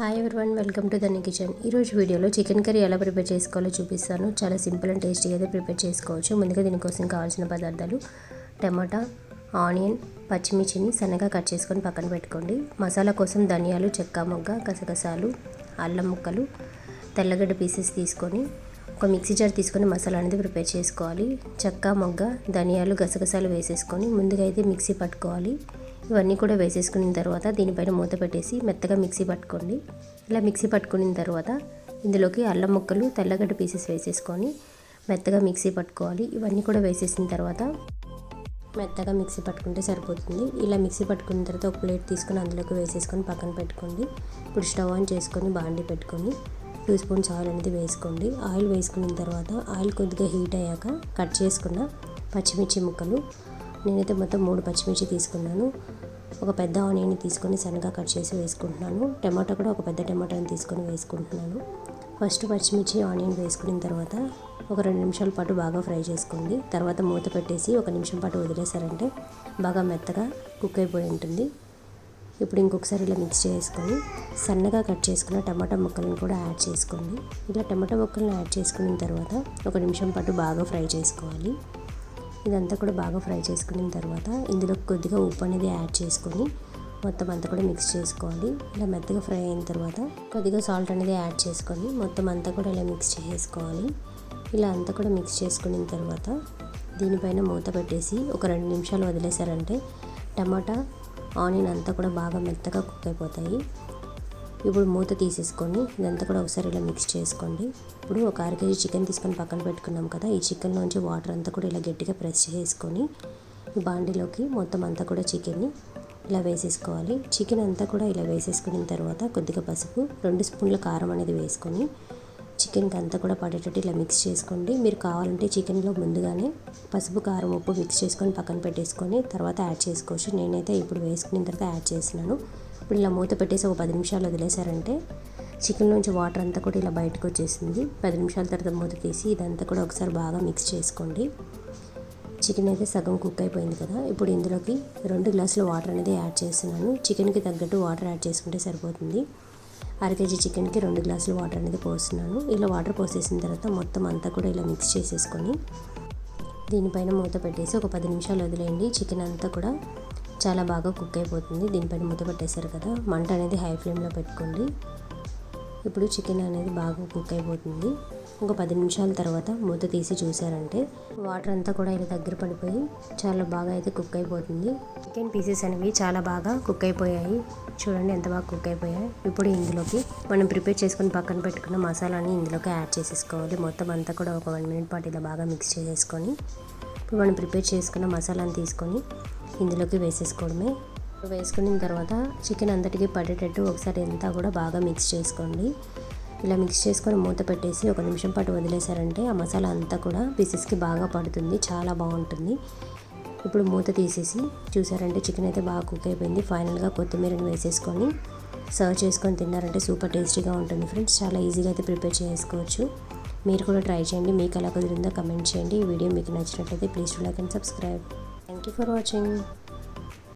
Hi everyone welcome to దని kitchen ఈరోజు వీడియోలో చికెన్ కర్రీ ఎలా ప్రిపేర్ చేసుకోవాలో చూపిస్తాను. చాలా సింపుల్ అండ్ టేస్టీగా అయితే ప్రిపేర్ చేసుకోవచ్చు. ముందుగా దీనికోసం కావాల్సిన పదార్థాలు టమాటా ఆనియన్ పచ్చిమిర్చిని సన్నగా కట్ చేసుకొని పక్కన పెట్టుకోండి. మసాలా కోసం ధనియాలు చెక్క మొగ్గ గసగసాలు అల్లం ముక్కలు తెల్లగడ్డ పీసెస్ తీసుకొని ఒక మిక్సీ జార్ తీసుకొని మసాలా అనేది ప్రిపేర్ చేసుకోవాలి. చెక్క మొగ్గ ధనియాలు గసగసాలు వేసేసుకొని ముందుగా అయితే మిక్సీ పట్టుకోవాలి. ఇవన్నీ కూడా వేసేసుకున్న తర్వాత దీనిపైన మూత పెట్టేసి మెత్తగా మిక్సీ పట్టుకోండి. ఇలా మిక్సీ పట్టుకున్న తర్వాత ఇందులోకి అల్లం ముక్కలు తెల్లగడ్డ పీసెస్ వేసేసుకొని మెత్తగా మిక్సీ పట్టుకోవాలి. ఇవన్నీ కూడా వేసేసిన తర్వాత మెత్తగా మిక్సీ పట్టుకుంటే సరిపోతుంది. ఇలా మిక్సీ పట్టుకున్న తర్వాత ఒక ప్లేట్ తీసుకొని అందులోకి వేసేసుకొని పక్కన పెట్టుకోండి. ఇప్పుడు స్టవ్ ఆన్ చేసుకొని బాండి పెట్టుకొని టూ స్పూన్స్ ఆయిల్ అనేది వేసుకోండి. ఆయిల్ వేసుకున్న తర్వాత ఆయిల్ కొద్దిగా హీట్ అయ్యాక కట్ చేసుకున్న పచ్చిమిర్చి ముక్కలు నేనైతే మొత్తం మూడు పచ్చిమిర్చి తీసుకున్నాను. ఒక పెద్ద ఆనియన్ తీసుకొని సన్నగా కట్ చేసి వేసుకుంటున్నాను. టమాటో కూడా ఒక పెద్ద టమాటాని తీసుకొని వేసుకుంటున్నాను. ఫస్ట్ పచ్చిమిర్చి ఆనియన్ వేసుకున్న తర్వాత ఒక రెండు నిమిషాల పాటు బాగా ఫ్రై చేసుకోండి. తర్వాత మూత పెట్టేసి ఒక నిమిషం పాటు వదిలేసారంటే బాగా మెత్తగా కుక్ అయిపోయి ఉంటుంది. ఇప్పుడు ఇంకొకసారి ఇలా మిక్స్ చేసుకొని సన్నగా కట్ చేసుకున్న టమాటా ముక్కలను కూడా యాడ్ చేసుకోండి. ఇలా టమాటా ముక్కలను యాడ్ చేసుకున్న తర్వాత ఒక నిమిషం పాటు బాగా ఫ్రై చేసుకోవాలి. ఇదంతా కూడా బాగా ఫ్రై చేసుకున్న తర్వాత ఇందులో కొద్దిగా ఉప్పు అనేది యాడ్ చేసుకొని మొత్తం అంతా కూడా మిక్స్ చేసుకోవాలి. ఇలా మెత్తగా ఫ్రై అయిన తర్వాత కొద్దిగా సాల్ట్ అనేది యాడ్ చేసుకొని మొత్తం అంతా కూడా ఇలా మిక్స్ చేసుకోవాలి. ఇలా అంతా కూడా మిక్స్ చేసుకున్న తర్వాత దీనిపైన మూత పెట్టేసి ఒక రెండు నిమిషాలు వదిలేసారంటే టమాటా ఆనియన్ అంతా కూడా బాగా మెత్తగా కుక్ అయిపోతాయి. ఇప్పుడు మూత తీసేసుకొని ఇదంతా కూడా ఒకసారి ఇలా మిక్స్ చేసుకోండి. ఇప్పుడు ఒక అర కేజీ చికెన్ తీసుకొని పక్కన పెట్టుకున్నాం కదా ఈ చికెన్లోంచి వాటర్ అంతా కూడా ఇలా గట్టిగా ప్రెస్ చేసుకొని ఈ బాండీలోకి మొత్తం అంతా కూడా చికెన్ని ఇలా వేసేసుకోవాలి. చికెన్ అంతా కూడా ఇలా వేసేసుకున్న తర్వాత కొద్దిగా పసుపు రెండు స్పూన్ల కారం అనేది వేసుకొని చికెన్కి అంతా కూడా పడేటట్టు ఇలా మిక్స్ చేసుకోండి. మీరు కావాలంటే చికెన్లో ముందుగానే పసుపు కారం ఉప్పు మిక్స్ చేసుకొని పక్కన పెట్టేసుకొని తర్వాత యాడ్ చేసుకోవచ్చు. నేనైతే ఇప్పుడు వేసుకున్న తర్వాత యాడ్ చేసినాను ఇప్పుడు ఇలా మూత పెట్టేసి ఒక పది నిమిషాలు వదిలేసారంటే చికెన్ నుంచి వాటర్ అంతా కూడా ఇలా బయటకు వచ్చేసింది పది నిమిషాల తర్వాత మూత తీసి ఇదంతా కూడా ఒకసారి బాగా మిక్స్ చేసుకోండి. చికెన్ అయితే సగం కుక్ అయిపోయింది కదా. ఇప్పుడు ఇందులోకి రెండు గ్లాసుల వాటర్ అనేది యాడ్ చేస్తున్నాను. చికెన్కి తగ్గట్టు వాటర్ యాడ్ చేసుకుంటే సరిపోతుంది. అర కేజీ చికెన్కి రెండు గ్లాసులు వాటర్ అనేది పోస్తున్నాను. ఇలా వాటర్ పోసేసిన తర్వాత మొత్తం అంతా కూడా ఇలా మిక్స్ చేసేసుకొని దీనిపైన మూత పెట్టేసి ఒక పది నిమిషాలు వదిలేయండి. చికెన్ అంతా కూడా చాలా బాగా కుక్ అయిపోతుంది. దీనిపైన మూత పెట్టేశారు కదా. మంట అనేది హై ఫ్లేమ్లో పెట్టుకోండి. ఇప్పుడు చికెన్ అనేది బాగా కుక్ అయిపోతుంది. ఒక పది నిమిషాల తర్వాత మూత తీసి చూసారంటే వాటర్ అంతా కూడా ఇలా దగ్గర పడిపోయి చాలా బాగా అయితే కుక్ అయిపోతుంది. చికెన్ పీసెస్ అనేవి చాలా బాగా కుక్ అయిపోయాయి. చూడండి ఎంత బాగా కుక్ అయిపోయాయి. ఇప్పుడు ఇందులోకి మనం ప్రిపేర్ చేసుకుని పక్కన పెట్టుకున్న మసాలాని ఇందులోకి యాడ్ చేసేసుకోవాలి. మొత్తం అంతా కూడా ఒక వన్ మినిట్ పాటు ఇలా బాగా మిక్స్ చేసేసుకొని ఇప్పుడు మనం ప్రిపేర్ చేసుకున్న మసాలాని తీసుకొని ఇందులోకి వేసేసుకోవడమే. వేసుకున్న తర్వాత చికెన్ అంతటికి పడేటట్టు ఒకసారి అంతా కూడా బాగా మిక్స్ చేసుకోండి. ఇలా మిక్స్ చేసుకొని మూత పెట్టేసి ఒక నిమిషం పాటు వదిలేసారంటే ఆ మసాలా అంతా కూడా పీసెస్కి బాగా పడుతుంది చాలా బాగుంటుంది. ఇప్పుడు మూత తీసేసి చూసారంటే చికెన్ అయితే బాగా కుక్ అయిపోయింది. ఫైనల్గా కొత్తిమీరని వేసేసుకొని సర్వ్ చేసుకొని తిన్నారంటే సూపర్ టేస్టీగా ఉంటుంది ఫ్రెండ్స్. చాలా ఈజీగా అయితే ప్రిపేర్ చేసుకోవచ్చు. మీరు కూడా ట్రై చేయండి. మీకు ఎలా కుదిరిందో కమెంట్ చేయండి. ఈ వీడియో మీకు నచ్చినట్లయితే please like and subscribe. Thank you for watching.